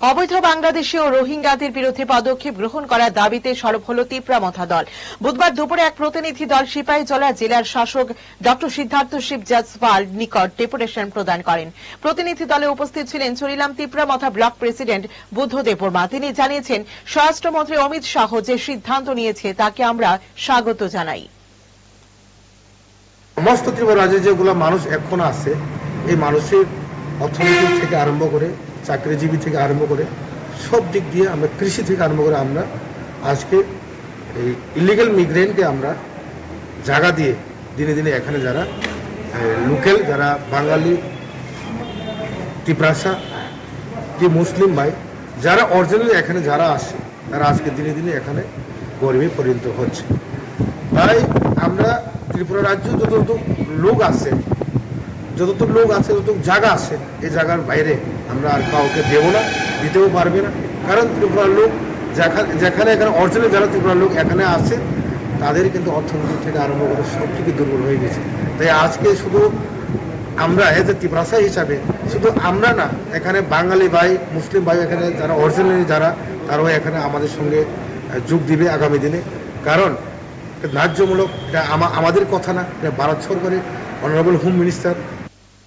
অবৈধ বাংলাদেশি ও রোহিঙ্গাদের বিরুদ্ধে পদক্ষেপ গ্রহণ করার দাবিতে সরব হল তিপ্রামথা দল বুধবার দুপুরে এক প্রতিনিধি দল সিপাহীজলা জেলার শাসক ড সিদ্ধার্থ শিব জসওয়াল নিকট ডেপুটেশন প্রদান করেন। প্রতিনিধি দলে উপস্থিত ছিলেন চুরিলাম তিপ্রামথা ব্লক প্রেসিডেন্ট বুদ্ধ দেববর্মা তিনি জানিয়েছেন, স্বরাষ্ট্রমন্ত্রী অমিত শাহ যে সিদ্ধান্ত নিয়েছে তাকে আমরা স্বাগত জানাই। সমস্ত ত্রিপুরা রাজ্যে যেগুলো মানুষ এখন আছে। এই মানুষের অর্থনীতি থেকে আরম্ভ করে চাকরিজীবী থেকে আরম্ভ করে সব দিক দিয়ে আমরা, কৃষি থেকে আরম্ভ করে আমরা আজকে এই ইলিগেল মিগ্রেন্টকে আমরা জায়গা দিয়ে দিনে দিনে এখানে যারা লোকেল যারা বাঙালি ত্রিপ্রাসা যে মুসলিম ভাই, যারা অরিজিনালি এখানে যারা আসে, তারা আজকে দিনে দিনে এখানে গরিবে পরিণত হচ্ছে। তাই আমরা ত্রিপুরা রাজ্য যত লোক আছে যতটুকু লোক আছে যতটুকু জায়গা আছে, এই জায়গার বাইরে আমরা আর কাউকে দেব না, দিতেও পারবে না। কারণ ত্রিপুরার লোক যেখানে এখানে অরিজিনাল যারা ত্রিপুরার লোক এখানে আছে, তাদের কিন্তু অর্থনীতি থেকে আরম্ভ করে সব থেকে দুর্বল হয়ে গেছে। তাই আজকে শুধু আমরা এজ এ ত্রিপ্রাসা হিসাবে, শুধু আমরা না, এখানে বাঙালি ভাই, মুসলিম ভাই এখানে যারা অরিজিনালি যারা, তারাও এখানে আমাদের সঙ্গে যোগ দিবে আগামী দিনে। কারণ ন্যায্যমূলক, এটা আমাদের কথা না, এটা ভারত সরকারের অনারেবল হোম মিনিস্টার